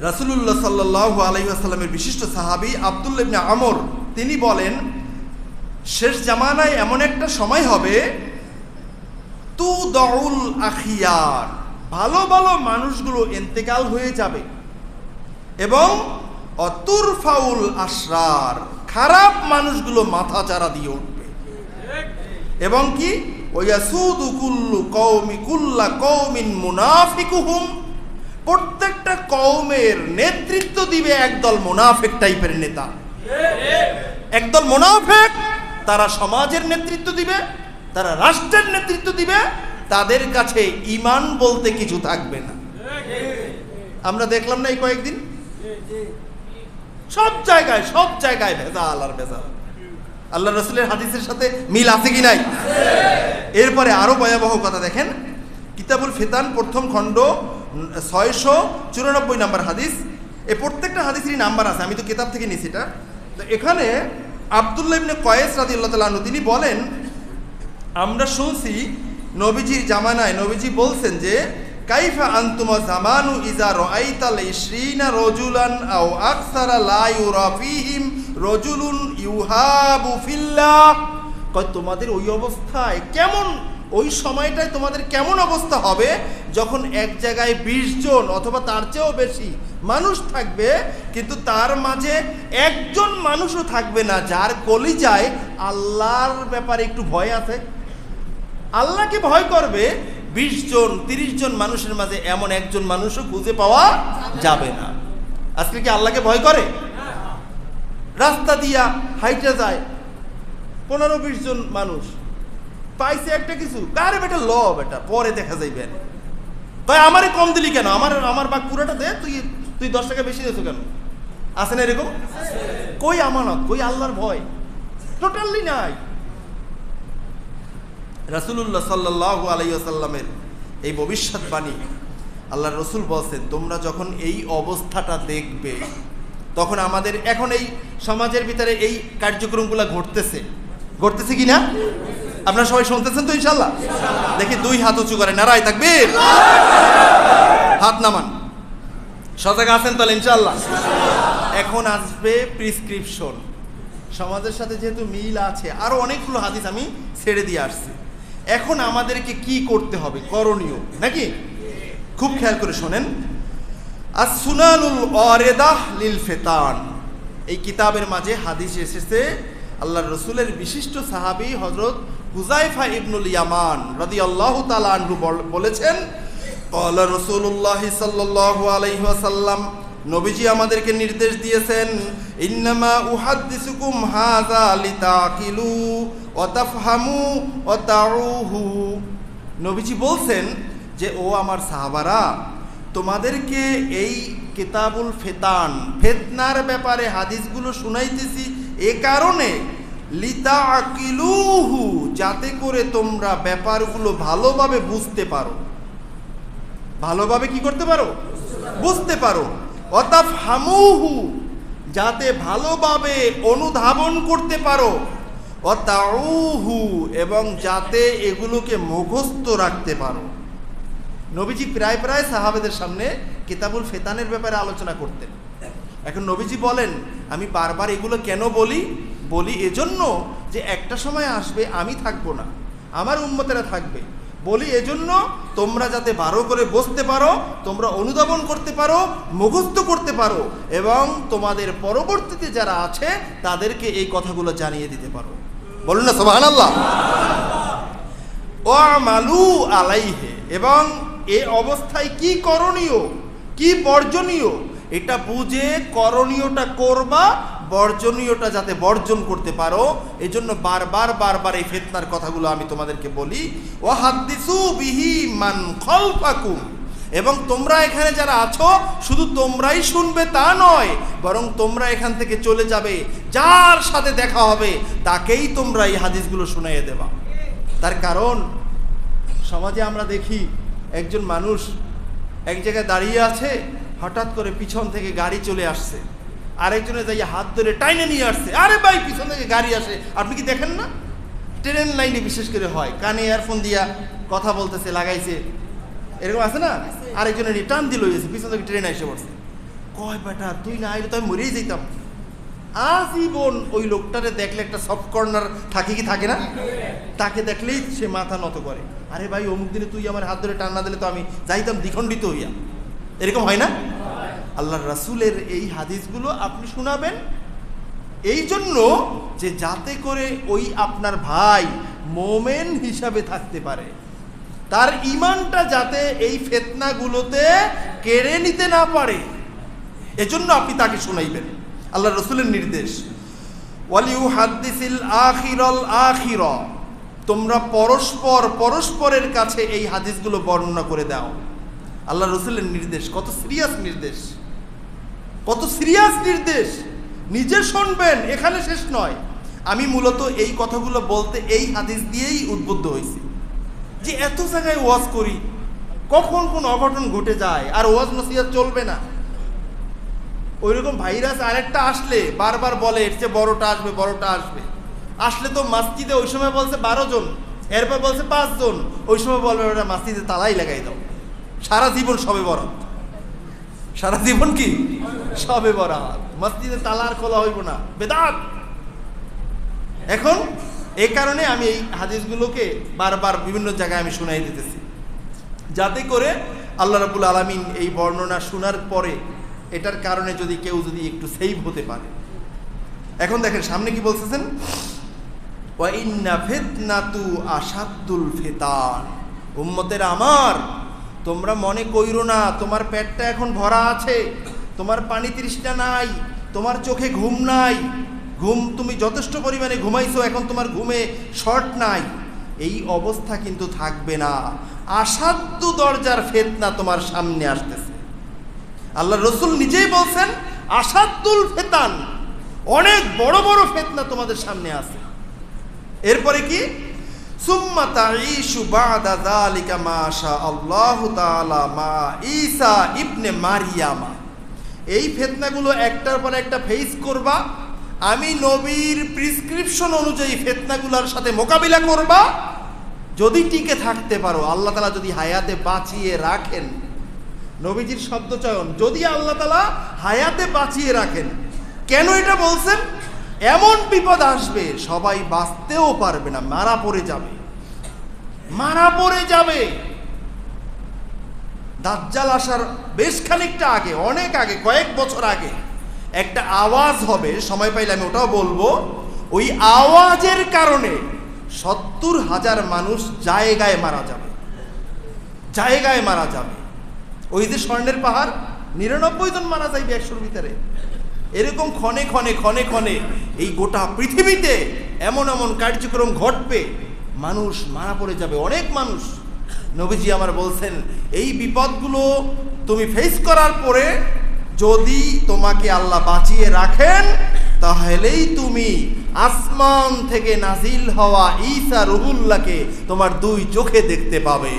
রাসুলুল্লাহ সাল্লাহ আলাইসাল্লামের বিশিষ্ট সাহাবি আবদুল্লা ইবনে আমর, তিনি বলেন, শেষ জামানায় এমন একটা সময় হবে তু দউল আখিয়ার, ভালো ভালো মানুষগুলো এন্তেকাল হয়ে যাবে এবং অতুর ফাউল আশরার, খারাপ মানুষগুলো মাথা চারা দিয়ে উঠবে। এবং কি? ওয়াসুদু কুল্লু কওমি কুল্লা কওমিন মুনাফিকুহুম প্রত্যেকটা কওমের নেতৃত্ব দিবে একদল মোনাফেক টাইপের নেতা। একদল মোনাফেক, তারা সমাজের নেতৃত্ব দিবে, তারা রাষ্ট্রের নেতৃত্ব দিবে, তাদের কাছে ইমান বলতে কিছু থাকবে না। আমরা দেখলাম না এই কয়েকদিন? সব জায়গায় সব জায়গায় ভেজাল আর ভেজাল। আল্লাহ রসুলের হাদিসের সাথে মিল আছে কি নাই? এরপরে আরও ভয়াবহ কথা দেখেন। কিতাবুল ফিতান, প্রথম খণ্ড, ছয়শো চুরানব্বই নাম্বার হাদিস। এই প্রত্যেকটা হাদিসেরই নাম্বার আছে, আমি তো কিতাব থেকে নিছি এটা। তো এখানে আবদুল্লাহ ইবনে কয়েস রাদি আল্লাহ তিনি বলেন, আমরা শুনছি নবীজির জামানায়, নবীজি বলছেন যে, কাইফা আন্তুমা জামানু ইজা রাআইতাল ইশরিনা রজুলান আও আকসারা লা ইউরা ফীহিম রজুলুন ইউহাবু ফিল্লাহ। কয়, তোমাদের ওই অবস্থায় কেমন ওই সময়টায় তোমাদের কেমন অবস্থা হবে? যখন এক জায়গায় বিশ জন অথবা তার চেয়েও বেশি মানুষ থাকবে, কিন্তু তার মাঝে একজন মানুষও থাকবে না, যার কলি যায় আল্লাহর ব্যাপারে একটু ভয় আছে। আল্লাহকে ভয় করবে, বিশ জন, তিরিশ জন মানুষের মাঝে এমন একজন মানুষও খুঁজে পাওয়া যাবে না। আজকে কি আল্লাহকে ভয় করে? রাস্তা দিয়া হাইটে যায় পনেরো, বিশ জন মানুষ। পাইছে একটা কিছু? কারে বেটা, ল বেটা, পরে দেখা যাইবে। তাই আমারে কম দিলি কেন? আমার আমার বাঘ পুরোটা দে, তুই তুই দশ টাকা বেশি দিয়েছ কেন? আছে না এরকম? কই আমানত? কই আল্লাহর ভয়? টোটালি নাই। রাসুলুল্লাহ সাল্লাহ আলাইসাল্লামের এই ভবিষ্যৎবাণী আল্লাহ রসুল বলছেন, তোমরা যখন এই অবস্থাটা দেখবে, তখন আমাদের এখন এই সমাজের ভিতরে এই কার্যক্রমগুলো ঘটতেছে। ঘটতেছে কি না? আপনারা সবাই শুনতেছেন তো ইনশাল্লাহ দেখি দুই হাত উঁচু করে, নারায় থাকবে হাত নামান। সজাগ আছেন তাহলে ইনশাল্লাহ এখন আসবে প্রিসক্রিপশন সমাজের সাথে যেহেতু মিল আছে, আরও অনেকগুলো হাদিস আমি ছেড়ে দিয়ে আসছি। এখন আমাদেরকে কি করতে হবে? করণীয়, নাকি? খুব খেয়াল করে শোনেন। আর সুনানুল অরেদাহ লিল ফেতান। এই কিতাবের মাঝে হাদিস এসেছে আল্লাহ রসুলের বিশিষ্ট সাহাবি হজরত হুজাইফা ইবনুল ইয়ামান রদি আল্লাহ তালু বলেছেন, কলা রসুল্লাহ সাল্লাহ আলাইসাল্লাম নবীজি আমাদেরকে নির্দেশ দিয়েছেন, ইন্নামা উহাদ্দিসুকুম হাযা লিতাকিলু ওয়া তাফহামু ওয়া তাউহু। নবীজি বলছেন যে, ও আমার সাহাবারা, তোমাদেরকে এই কিতাবুল ফেতান, ফেতনার ব্যাপারে হাদিসগুলো শুনাইতেছি এ কারণে লিতা আকিলুহু যাতে করে তোমরা ব্যাপারগুলো ভালোভাবে বুঝতে পারো। ভালোভাবে কি করতে পারো? বুঝতে পারো। অতাফ হামুহু যাতে ভালোভাবে অনুধাবন করতে পারো। অতাউহু, এবং যাতে এগুলোকে মুখস্থ রাখতে পারো। নবীজি প্রায় প্রায় সাহাবেদের সামনে কিতাবুল ফেতানের ব্যাপারে আলোচনা করতেন। এখন নবীজি বলেন, আমি বারবার এগুলো কেন বলি? বলি এজন্য যে একটা সময় আসবে আমি থাকব না, আমার উন্মতেরা থাকবে। বলি এজন্য তোমরা যাতে বারো করে বসতে পারো, তোমরা অনুধাবন করতে পারো, মুখস্থ করতে পারো এবং তোমাদের পরবর্তীতে যারা আছে তাদেরকে এই কথাগুলো জানিয়ে দিতে পারো। বলুন না সোহান আল্লাহ ও আমালু আলাইহে, এবং এ অবস্থায় কি করণীয়, কি বর্জনীয়, এটা বুঝে করণীয়টা করবা বর্জনীয়টা যাতে বর্জন করতে পারো এই জন্য বারবার বারবার এই ফেতনার কথাগুলো আমি তোমাদেরকে বলি। ও হাদ্দিসু বিহি মান খলফাকুম। এবং তোমরা এখানে যারা আছো, শুধু তোমরাই শুনবে তা নয়, বরং তোমরা এখান থেকে চলে যাবে, যার সাথে দেখা হবে, তাকেই তোমরা এই হাদিসগুলো শুনাইয়ে দেবা। তার কারণ, সমাজে আমরা দেখি একজন মানুষ এক জায়গায় দাঁড়িয়ে আছে, হঠাৎ করে পিছন থেকে গাড়ি চলে আসছে। আরেকজনে যাই হাত ধরে টাইনে নিয়ে আসছে। আরে ভাই, পিছন থেকে গাড়ি আসে। আপনি কি দেখেন না? ট্রেন লাইনে বিশেষ করে হয়। কানে ইয়ারফোন দিয়া কথা বলতেছে, লাগাইছে। এরকম আছে না? আরেকজনের টান দিল হয়েছে পিছন থেকে ট্রেন এসে পড়ছে। কয় বেটা, তুই না আইলে তো আমি মরেই যেতাম আজীবন ওই লোকটারে দেখলে একটা সফট কর্নার থাকে কি থাকে না? তাকে দেখলেই সে মাথা নত করে। আরে ভাই, অমুক দিনে তুই আমার হাত ধরে টান্না দিলে তো আমি যাইতাম দ্বিখণ্ডিত হইয়া। এরকম হয় না? আল্লাহ রাসুলের এই হাদিসগুলো আপনি শোনাবেন। এই জন্য যে যাতে করে ওই আপনার ভাই মোমেন হিসাবে থাকতে পারে, তার ইমানটা যাতে এই ফেতনাগুলোতে কেড়ে নিতে না পারে, এজন্য আপনি তাকে শোনাইবেন। আল্লাহ রসুলের নির্দেশ ওয়ালিউ হাদ্দিসিল আখিরল আখির তোমরা পরস্পর পরস্পরের কাছে এই হাদিসগুলো বর্ণনা করে দাও। আল্লাহ রসুলের নির্দেশ, কত সিরিয়াস নির্দেশ। কত সিরিয়াস নির্দেশ। নিজে শুনবেন, এখানে শেষ নয়। আমি মূলত এই কথাগুলো বলতে এই হাদিস দিয়েই উদ্বুদ্ধ হয়েছি। যে এত জায়গায় ওয়াজ করি, কখন কোন অঘটন ঘটে যায়, আর ওয়াজ নসিহাত চলবে না। ওইরকম ভাইরাস আরেকটা আসলে, বারবার বলে, এর চেয়ে বড়টা আসবে বড়টা আসবে। আসলে তো মাসজিদে ওই সময় বলছে বারো জন, এরপর বলছে পাঁচজন ওই সময় বলবে ওটা মাসজিদে তালাই লাগাই দাও। সারা জীবন সবে বরাত। সারা জীবন কি? সবে বরাত। মসজিদে তালার খোলা হইব না। বেদাত! এখন এই কারণে আমি এই হাদিসগুলোকে বারবার বিভিন্ন জায়গায় আমি শোনাই দিতেছি। যাতে করে আল্লাহ রাবুল আলমিন এই বর্ণনা শোনার পরে এটার কারণে যদি কেউ যদি একটু সেভ হতে পারে। এখন দেখেন, সামনে কি বলতেছেন? ফেতান। উম্মতের আমার, তোমরা মনে কইরো না, তোমার পেটটা এখন ভরা আছে। তোমার পানি তৃষ্ণা নাই, তোমার চোখে ঘুম নাই। ঘুম তুমি যথেষ্ট পরিমাণে ঘুমাইছো, এখন তোমার ঘুমে শর্ট নাই। এই অবস্থা কিন্তু থাকবে না। আসাধ্য দরজার ফেতনা তোমার সামনে আসতেছে। আল্লাহ রসুল নিজেই বলছেন আসাদুল ফেতান, অনেক বড় বড় ফেতনা তোমাদের সামনে আছে। এরপরে কি? সুম্মা মা শা মা ঈসা ইবনে মারিয়ামা। এই ফেতনাগুলো একটার পর একটা ফেস করবা। আমি নবীর প্রিসক্রিপশন অনুযায়ী ফেতনাগুলোর সাথে মোকাবিলা করবা। যদি টিকে থাকতে পারো, আল্লাহ তালা যদি হায়াতে বাঁচিয়ে রাখেন, নবীজির শব্দ চয়ন, যদি আল্লাহ তালা হায়াতে বাঁচিয়ে রাখেন, কেন এটা বলছেন? এমন বিপদ আসবে, সবাই বাঁচতেও পারবে না, মারা পড়ে যাবে। মারা পড়ে যাবে। দাজ্জাল আসার বেশ খানিকটা আগে, অনেক আগে, কয়েক বছর আগে একটা আওয়াজ হবে, সময় পাইলে আমি ওটাও বলব। ওই আওয়াজের কারণে সত্তর হাজার মানুষ জায়গায় মারা যাবে। জায়গায় মারা যাবে। ওই যে স্বর্ণের পাহাড়, নিরানব্বই জন মারা যাইবে একশোর ভিতরে। এরকম ক্ষণে ক্ষণে ক্ষণে ক্ষণে এই গোটা পৃথিবীতে এমন এমন কার্যক্রম ঘটবে, মানুষ মারা পড়ে যাবে, অনেক মানুষ। নবীজি আমার বলছেন, এই বিপদগুলো তুমি ফেস করার পরে যদি তোমাকে আল্লাহ বাঁচিয়ে রাখেন, তাহলেই তুমি আসমান থেকে নাজিল হওয়া ঈসা রুহুল্লাহকে তোমার দুই চোখে দেখতে পাবে।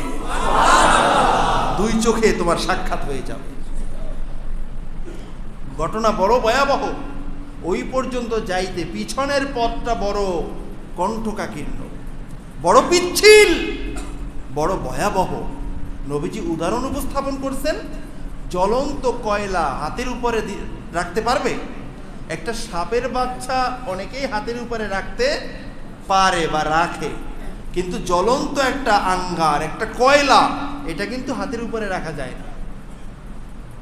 দুই চোখে তোমার সাক্ষাৎ হয়ে যাবে। ঘটনা বড় ভয়াবহ। ওই পর্যন্ত যাইতে পিছনের পথটা বড় কণ্ঠকাকীর্ণ। বড় পিচ্ছিল। বড় ভয়াবহ। নবীজি উদাহরণ উপস্থাপন করছেন, জ্বলন্ত কয়লা হাতের উপরে রাখতে পারবে? একটা সাপের বাচ্চা অনেকেই হাতের উপরে রাখতে পারে বা রাখে, কিন্তু জ্বলন্ত একটা আঙ্গার, একটা কয়লা, এটা কিন্তু হাতের উপরে রাখা যায় না।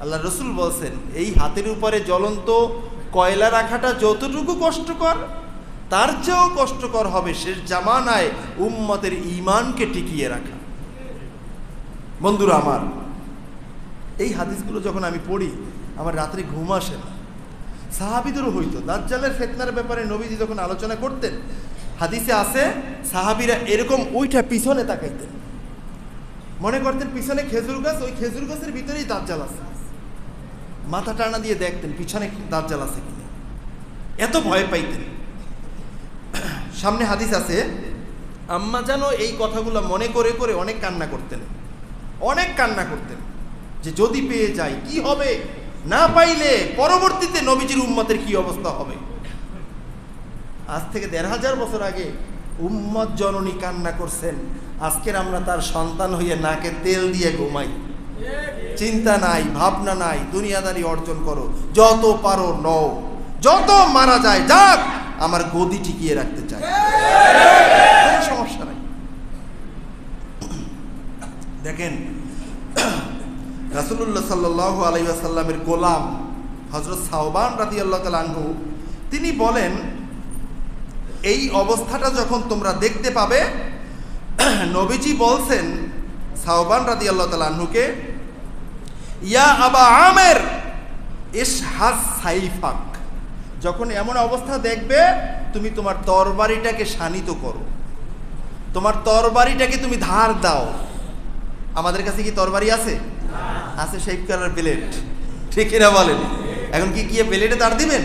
আল্লাহ রসুল বলছেন, এই হাতের উপরে জ্বলন্ত কয়লা রাখাটা যতটুকু কষ্টকর, তার চেয়েও কষ্টকর হবে শেষ জামানায় উম্মতের ইমানকে টিকিয়ে রাখা। বন্ধুরা আমার, এই হাদিসগুলো যখন আমি পড়ি, আমার রাত্রে ঘুম আসে না। সাহাবিদেরও হইতো। দাজ্জালের ফেতনার ব্যাপারে নবীজি যখন আলোচনা করতেন, হাদিসে আছে, সাহাবিরা এরকম ওইটা পিছনে তাকাইতেন। মনে করতেন পিছনে খেজুর গাছ, ওই খেজুর গাছের ভিতরেই দাজ্জাল আছে। মাথা টানা দিয়ে দেখতেন পিছনে দাজ্জাল আছে কিনা। এত ভয় পাইতেন। সামনে হাদিস আছে, আম্মা যেন এই কথাগুলো মনে করে করে অনেক কান্না করতেন। অনেক কান্না করতেন যে যদি পেয়ে যাই, কি হবে? না পাইলে পরবর্তীতে নবীজির উম্মতের কি অবস্থা হবে? আজ থেকে দেড় হাজার বছর আগে উম্মত জননী কান্না করছেন। আজকের আমরা তার সন্তান হইয়ে নাকে তেল দিয়ে ঘুমাই। চিন্তা নাই, ভাবনা নাই, দুনিয়াদারি অর্জন করো। যত পারো নও। যত মারা যায়, যাক, আমার গদি টিকিয়ে রাখতে চাই কোনো সমস্যা নাই দেখেন রাসুল্লাহ সাল্লাহ আলাইসাল্লামের গোলাম হজরত সাহবান রাতি আল্লাহ আনহু, তিনি বলেন, এই অবস্থাটা যখন তোমরা দেখতে পাবে, নবীজি বলছেন সাহবান রাদি আল্লাহ আনহুকে, ইয়া আবা আমের সাইফাক, যখন এমন অবস্থা দেখবে, তুমি তোমার তরবারিটাকে শানিত করো। তোমার তরবারিটাকে তুমি ধার দাও। আমাদের কাছে কি তরবারি আছে? আছে শেপ কালার প্লেট ঠিক কিনা বলেন? এখন কি কি প্লেটে দাঁড় দিবেন?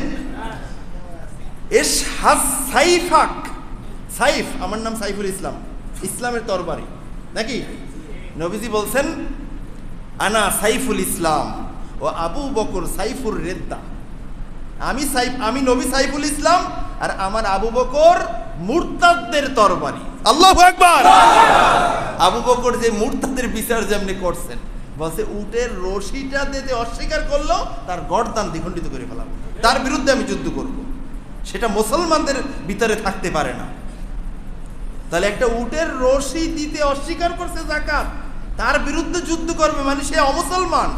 এস হাস সাইফাক। সাইফ, আমার নাম সাইফুল ইসলাম। ইসলামের তরবারি। নাকি? নবীজি বলছেন, আনা সাইফুল ইসলাম ও আবু বকর সাইফুর রেদ্দা। আমি সাইফ, আমি নবী সাইফুল ইসলাম আর আমার আবু বকর মুরতাদদের তরবারি। আল্লাহ একবার আবু বকর যে মুরতাদের বিচার যেমনি করছেন বলছে উটের রশিটা দিতে অস্বীকার করল তার গড়দান দ্বিখণ্ডিত করে ফেলাম। তার বিরুদ্ধে আমি যুদ্ধ করব। সেটা মুসলমানদের ভিতরে থাকতে পারে না। তাহলে একটা উটের রশি দিতে অস্বীকার করছে জাকাত তার বিরুদ্ধে যুদ্ধ করবে মানে সে অমুসলমান।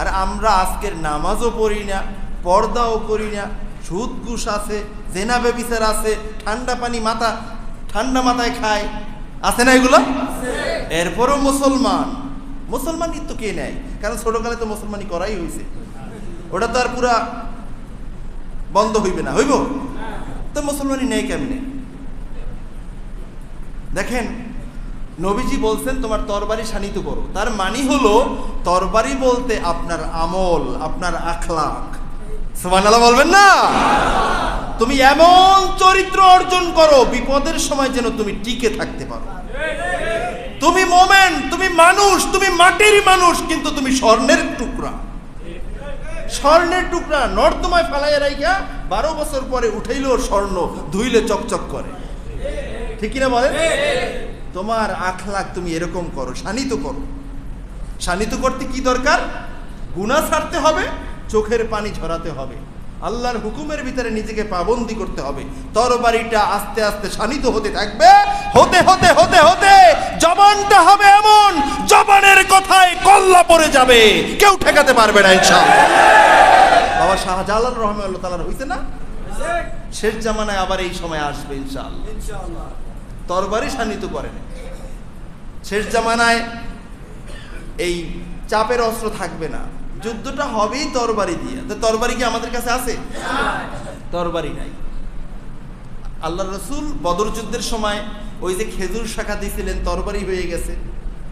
আর আমরা আজকের নামাজও পড়ি না পর্দাও করি না সুদ ঘুষ আছে জেনা বেবিচার আছে ঠান্ডা পানি মাথা ঠান্ডা মাথায় খায়। আছে না এগুলো? এরপরও মুসলমান। মুসলমানই তো কে নেয়? কারণ ছোটকালে তো মুসলমানি করাই হয়েছে ওটা তো আর পুরা বন্ধ হইবে না। হইব? তো মুসলমানই নেই কেমনে? দেখেন, নবীজি বলছেন, তোমার তরবারি শানিত করো। তার মানি হলো, তরবারি বলতে আপনার আমল, আপনার আখলাক। সুবহানাল্লাহ বলবেন না? তুমি এমন চরিত্র অর্জন করো, বিপদের সময় যেন তুমি টিকে থাকতে পারো। তুমি মোমেন, তুমি মানুষ, তুমি মাটির মানুষ, কিন্তু তুমি স্বর্ণের টুকরা। স্বর্ণের টুকরা নর্দমায় ফালাইয়া রাইখা বারো বছর পরে উঠাইলো স্বর্ণ, ধুইলে চকচক করে। ঠিক কিনা বলেন? তোমার আখলাখ তুমি এরকম করো, শানিত করো। শানিত করতে কি দরকার? গুণা ছাড়তে হবে, চোখের পানি ঝরাতে হবে। আল্লাহর হুকুমের ভিতরে নিজেকে পাবন্দি করতে হবে। তরবারিটা আস্তে আস্তে শানিত হতে থাকবে। হতে হতে হতে হতে জবানটা হবে এমন জবানের কথায় কল্লা পড়ে যাবে। কেউ ঠেকাতে পারবে না ইনশাআল্লাহ। বাবা শাহজালাল রহমান তালার হইছে না? শেষ জামানায় আবার এই সময় আসবে ইনশাআল্লাহ। তরবারি শানিত করেন শেষ জামানায় এই চাপের অস্ত্র থাকবে না। যুদ্ধটা হবেই তরবারি দিয়ে। তো তরবারি কি আমাদের কাছে আছে? তরবারি নাই। আল্লাহ রসুল বদর যুদ্ধের সময় ওই যে খেজুর শাখা দিয়েছিলেন তরবারি হয়ে গেছে।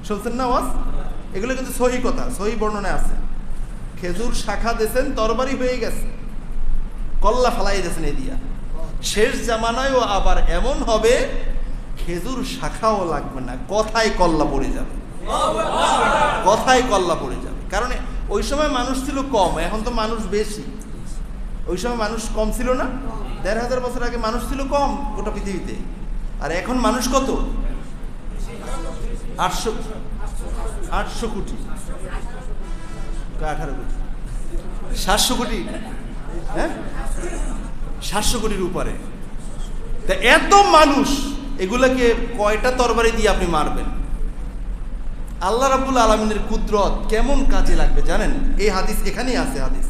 শুনছেন না আওয়াজ? এগুলো কিন্তু সহি কথা, সহি বর্ণনায় আছে। খেজুর শাখা দিয়েছেন, তরবারি হয়ে গেছে। কল্লা ফালাই দিয়েছেন এ দিয়া। শেষ জামানায়ও আবার এমন হবে, খেজুর শাখাও লাগবে না, কথায় কল্লা পড়ে যাবে। কথায় কল্লা পড়ে যাবে। কারণ ওই সময় মানুষ ছিল কম, এখন তো মানুষ বেশি। ওই সময় মানুষ কম ছিল না? দেড় হাজার বছর আগে মানুষ ছিল কম গোটা পৃথিবীতে। আর এখন মানুষ কত? আটশো আটশো কোটি। আঠারো কোটি? সাতশো কোটি। হ্যাঁ? সাতশো কোটির উপরে। তা এত মানুষ, এগুলোকে কয়টা তরবারি দিয়ে আপনি মারবেন? আল্লাহ রাবুল আলমিনের কুদরত কেমন কাজে লাগবে জানেন? এই হাদিস এখানেই আছে হাদিস।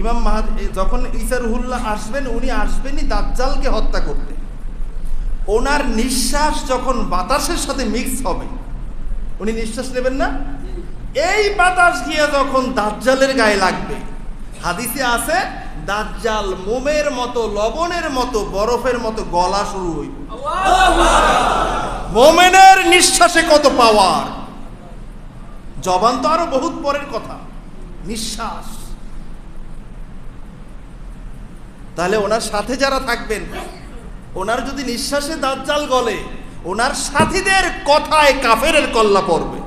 ইমাম মাহাদ যখন ইসারুল্লাহ আসবেন উনি আসবেনই দাজ্জালকে হত্যা করতে। ওনার নিঃশ্বাস যখন বাতাসের সাথে মিক্স হবে উনি নিঃশ্বাস নেবেন না? এই বাতাস গিয়ে যখন দাজ্জালের গায়ে লাগবে হাদিসে আছে দাজ্জাল মোমের মতো লবণের মতো বরফের মতো গলা শুরু হইব। মোমেনের নিঃশ্বাসে কত পাওয়ার জবান তো আরও বহুত পরের কথা। নিঃশ্বাস। তাহলে ওনার সাথে যারা থাকবেন, ওনার যদি নিঃশ্বাসে দাজ্জাল গলে, ওনার সাথীদের কথায় কাফের কল্লা পড়বে।